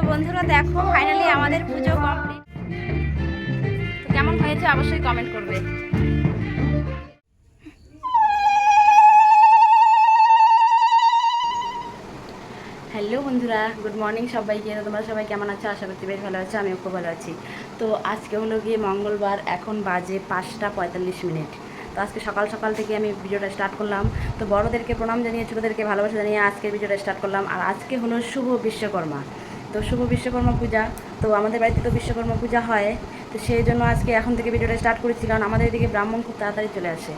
তো বন্ধুরা দেখো ফাইনালি আমাদের পুজো কমপ্লিট কেমন হয়েছে অবশ্যই কমেন্ট করবে। হ্যালো বন্ধুরা গুড মর্নিং সবাইকে। তোমরা সবাই কেমন আছো? আশা করতে বেশ ভালো আছো, আমিও খুব ভালো আছি। তো আজকে হলো গিয়ে মঙ্গলবার, এখন বাজে পাঁচটা পঁয়তাল্লিশ মিনিট। তো আজকে সকাল সকাল থেকে আমি ভিডিওটা স্টার্ট করলাম। তো বড়োদেরকে প্রণাম জানিয়ে, ছোটোদেরকে ভালোবাসা জানিয়ে আজকের ভিডিওটা স্টার্ট করলাম। আর আজকে হলো শুভ বিশ্বকর্মা। তো শুভ বিশ্বকর্মা পূজা। তো আমাদের বাড়িতে তো বিশ্বকর্মা পূজা হয়। তো সেই জন্য আজকে এখন থেকে ভিডিওটা স্টার্ট করেছি, কারণ আমাদের এদিকে ব্রাহ্মণ খুব তাড়াতাড়ি চলে আসে।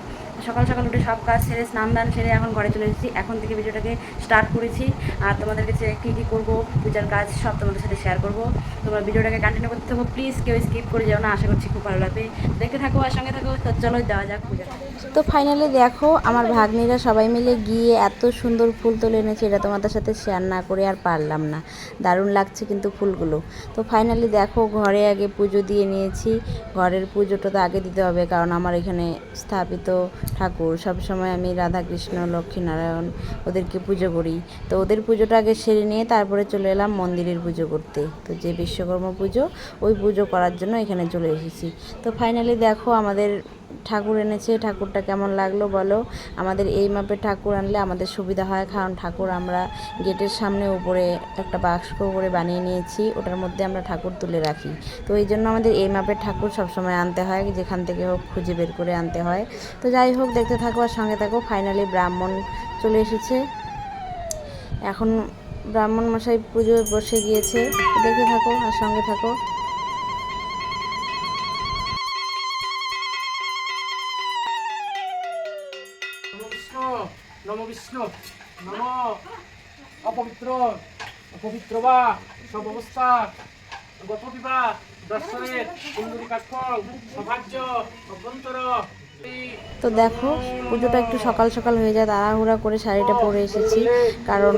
সকাল সকাল উঠে সব কাজ সেরে স্নান দান সেরে এখন ঘরে চলে এসেছি। এখন থেকে ভিডিওটাকে স্টার্ট করেছি। আর তোমাদের কাছে কী কী করব, পূজার কাজ সব তোমাদের সাথে শেয়ার করব। তোমরা ভিডিওটাকে কন্টিনিউ করতে থাকো। প্লিজ কেউ স্কিপ করে যাও না। আশা করছি খুব ভালো লাগবে। দেখতে থাকো আর সঙ্গে থাকো। তো চলো দেওয়া যাক পূজা তো ফাইনালি দেখো, আমার ভাগ্নিরা সবাই মিলে গিয়ে এত সুন্দর ফুল তুলে এনেছে। এটা তোমাদের সাথে শেয়ার না করে আর পারলাম না। দারুণ লাগছে কিন্তু ফুলগুলো। তো ফাইনালি দেখো, ঘরে আগে পুজো দিয়ে নিয়েছি। ঘরের পুজোটা তো আগে দিতে হবে। কারণ আমার এখানে স্থাপিত ঠাকুর। সবসময় আমি রাধা কৃষ্ণ লক্ষ্মীনারায়ণ ওদেরকে পুজো করি। তো ওদের পুজোটা আগে সেরে নিয়ে তারপরে চলে এলাম মন্দিরের পুজো করতে। তো যে বিশ্বকর্মা পুজো, ওই পুজো করার জন্য এখানে চলে এসেছি। তো ফাইনালি দেখো আমাদের ঠাকুর এনেছে, ঠাকুরটা কেমন লাগল বলো? আমাদের এই মাপের ঠাকুর আনলে আমাদের সুবিধা হয়, কারণ ঠাকুর আমরা গেটের সামনে উপরে একটা বাক্স করে বানিয়ে নিয়েছি, ওটার মধ্যে আমরা ঠাকুর তুলে রাখি। তো এই জন্য আমাদের এই মাপের ঠাকুর সবসময় আনতে হয়, যেখান থেকে হোক খুঁজে বের করে আনতে হয়। তো যাই হোক, দেখতে থাকো আর সঙ্গে থাকো ফাইনালি ব্রাহ্মণ চলে এসেছে। এখন ব্রাহ্মণ মশাই পুজো বসে গিয়েছে, দেখতে থাকো আর সঙ্গে থাকো। বিষ্ণু নম। অপবিত্র। অপবিত্র বা সব অবস্থা গত বিবাহ দর্শনের সুন্দরী কাঠফল সৌভাগ্য অভ্যন্তর। তো দেখো, পুজোটা একটু সকাল সকাল হয়ে যায়, তাড়াহুড়া করে শাড়িটা পরে এসেছি। কারণ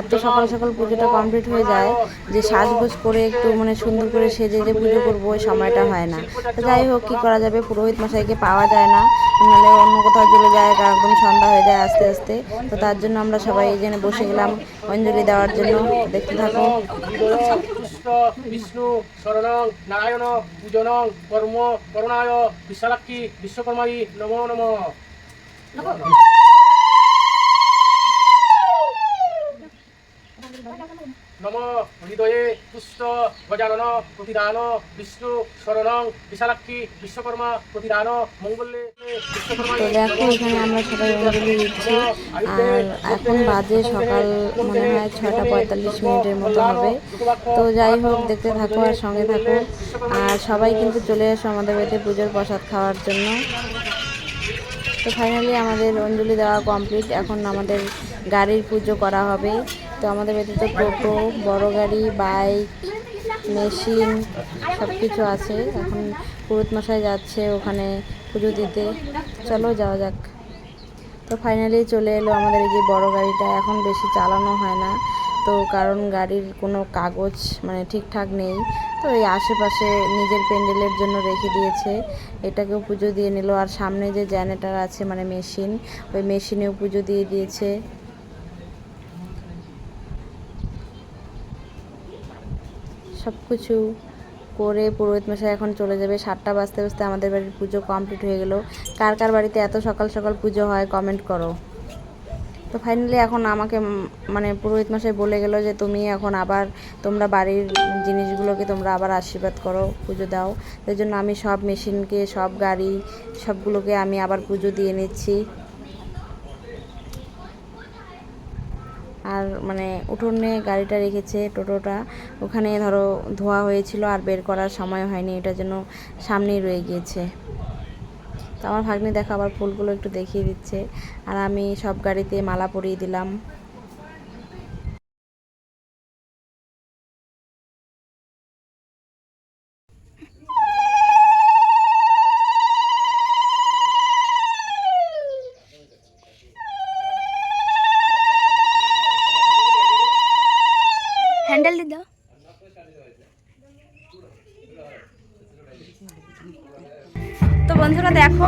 এত সকাল সকাল পুজোটা কমপ্লিট হয়ে যায় যে সাজগোজ করে একটু মানে সুন্দর করে সেজে যে পুজো করব, ওই সময়টা হয় না। তো যাই হোক, কী করা যাবে? পুরোহিত মশাইকে পাওয়া যায় না। নাহলে অন্য কোথাও চলে যায় একদম সন্ধ্যা হয়ে যায় আস্তে আস্তে। তো তার জন্য আমরা সবাই এই জন্য বসে গেলাম অঞ্জলি দেওয়ার জন্য। দেখতে থাকো। কৃষ্ণ বিষ্ণু শরণং নারায়ণ পূজনং কর্ম করুণায় বিশালাক্ষী বিশ্বকর্মাই নম। নমঃ। নম হৃদয়ে পুষ্ট গজানন প্রতিদান বিষ্ণু শরণং বিশালাক্ষী বিশ্বকর্মা প্রতিদান মঙ্গলে তো দেখো এখানে আমরা সবাই অঞ্জলি দিচ্ছি। আর এখন বাজে সকাল মনে হয় ছটা পঁয়তাল্লিশ মিনিটের মতো হবে। তো যাই হোক দেখতে থাকো আর সঙ্গে থাকো। আর সবাই কিন্তু চলে এসো আমাদের বাড়িতে পুজোর প্রসাদ খাওয়ার জন্য। তো ফাইনালি আমাদের অঞ্জলি দেওয়া কমপ্লিট এখন আমাদের গাড়ির পুজো করা হবে। তো আমাদের বাড়িতে তো টোটো, বড় গাড়ি, বাইক, মেশিন সব কিছু আছে। এখন পুরুত মশাই যাচ্ছে ওখানে পুজো দিতে। চলো যাওয়া যাক। তো ফাইনালি চলে এলো আমাদের এই যে বড় গাড়িটা। এখন বেশি চালানো হয় না। তো কারণ গাড়ির কোনো কাগজ মানে ঠিকঠাক নেই। তো এই আশেপাশে নিজের প্যান্ডেলের জন্য রেখে দিয়েছে। এটাকেও পুজো দিয়ে নিল। আর সামনে যে জেনারেটার আছে মানে মেশিন, ওই মেশিনেও পুজো দিয়ে দিয়েছে। সব কিছু করে পুরোহিত মশাই এখন চলে যাবে। সাতটা বাজতে বাজতে আমাদের বাড়ির পুজো কমপ্লিট হয়ে গেল। কার কার বাড়িতে এত সকাল সকাল পুজো হয় কমেন্ট করো। তো ফাইনালি এখন আমাকে মানে পুরোহিত মশাই বলে গেল যে তুমি এখন আবার তোমরা বাড়ির জিনিসগুলোকে তোমরা আবার আশীর্বাদ করো, পুজো দাও। তাই জন্য আমি সব মেশিনকে সব গাড়ি, সবগুলোকে আমি আবার পুজো দিয়ে নিচ্ছি। আর মানে উঠোনে গাড়িটা রেখেছে টোটোটা। ওখানে ধরো ধোয়া হয়েছিল আর বের করার সময় হয়নি, এটা যেন সামনেই রয়ে গিয়েছে। তো আমার ভাগ্নি দেখো আবার ফুলগুলো একটু দেখিয়ে দিচ্ছে। আর আমি সব গাড়িতে মালা পরিয়ে দিলাম হ্যান্ডেল দিয়ে দাও তো বন্ধুরা দেখো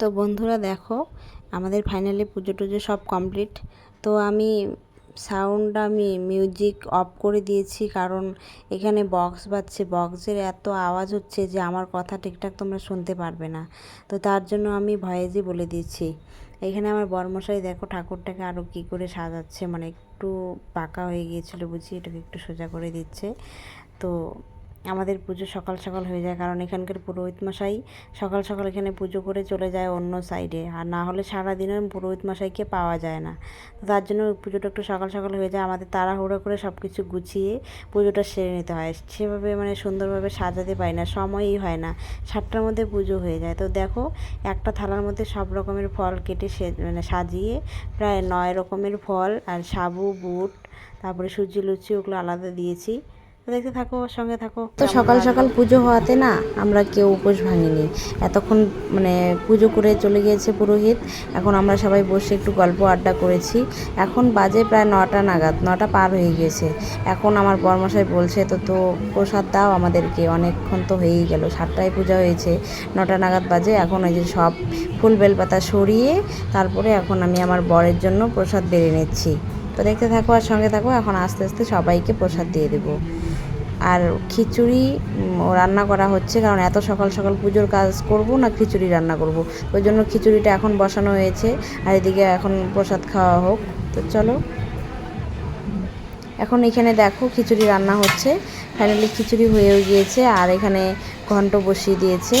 তো বন্ধুরা দেখো আমাদের ফাইনালি পুজো টুজো সব কমপ্লিট তো আমি সাউন্ড আমি মিউজিক অফ করে দিয়েছি কারণ এখানে বক্স বাজছে। বক্সের এত আওয়াজ হচ্ছে যে আমার কথা ঠিকঠাক তোমরা শুনতে পারবে না। তো তার জন্য আমি ভয়েসই বলে দিয়েছি। এখানে আমার বর্মশাই দেখো ঠাকুরটাকে আরও কী করে সাজাচ্ছে। মানে একটু পাকা হয়ে গিয়েছিল বুঝি এটাকে একটু সোজা করে দিচ্ছে। তো আমাদের পুজো সকাল সকাল হয়ে যায়। কারণ এখানকার পুরোহিত মশাই সকাল সকাল এখানে পুজো করে চলে যায় অন্য সাইডে আর না হলে সারা দিনের পুরোহিত মশাইকে পাওয়া যায় না। তার জন্য পুজোটা একটু সকাল সকাল হয়ে যায়। আমাদের তাড়াহুড়ো করে সব কিছু গুছিয়ে পুজোটা সেরে নিতে হয়। সেভাবে মানে সুন্দরভাবে সাজাতে পারি না, সময়ই হয় না। সাতটার মধ্যে পুজো হয়ে যায়। তো দেখো, একটা থালার মধ্যে সব রকমের ফল কেটে সে মানে সাজিয়ে প্রায় নয় রকমের ফল আর সাবু, বুট, তারপরে সুজি, লুচি ওগুলো আলাদা দিয়েছি। দেখতে থাকো, সঙ্গে থাকো। তো সকাল সকাল পুজো হওয়াতে না আমরা কেউ উপোস ভাঙিনি। এতক্ষণ মানে পুজো করে চলে গিয়েছে পুরোহিত। এখন আমরা সবাই বসে একটু গল্প আড্ডা করেছি। এখন বাজে প্রায় নটা নাগাদ, নটা পার হয়ে গিয়েছে। এখন আমার বর্মশাই বলছে, তো তো প্রসাদ দাও আমাদেরকে। অনেকক্ষণ তো হয়েই গেল, সাতটায় পূজা হয়েছে। নটা নাগাদ বাজে, এখন ওই যে সব ফুল বেলপাতা সরিয়ে তারপরে এখন আমি আমার বরের জন্য প্রসাদ বেড়ে নিচ্ছি। তো দেখতে থাকো আর সঙ্গে থাকো, এখন আস্তে আস্তে সবাইকে প্রসাদ দিয়ে দেবো। আর খিচুড়ি রান্না করা হচ্ছে কারণ এত সকাল সকাল পুজোর কাজ করব না, খিচুড়ি রান্না করব। ওই জন্য খিচুড়িটা এখন বসানো হয়েছে আর এদিকে এখন প্রসাদ খাওয়া হোক। তো চলো। এখন এখানে দেখো খিচুড়ি রান্না হচ্ছে। ফাইনালি খিচুড়ি হয়েও গিয়েছে আর এখানে ঘন্ট বসিয়ে দিয়েছে।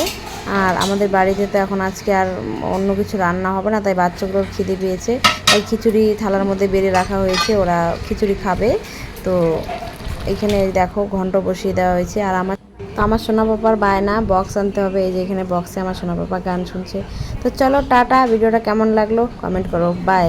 আর আমাদের বাড়িতে তো এখন আজকে আর অন্য কিছু রান্না হবে না, তাই বাচ্চাগুলোর খিদে পেয়েছে। তাই খিচুড়ি থালার মধ্যে বেড়ে রাখা হয়েছে, ওরা খিচুড়ি খাবে। তো এখানে দেখো ঘন্ট বসিয়ে দেওয়া হয়েছে। আর আমার তো আমার সোনা পাপার বায়না বক্স আনতে হবে। এই যে এখানে বক্সে আমার সোনা পাপা গান শুনছে। তো চলো, টাটা। ভিডিওটা কেমন লাগল? কমেন্ট করো। বাই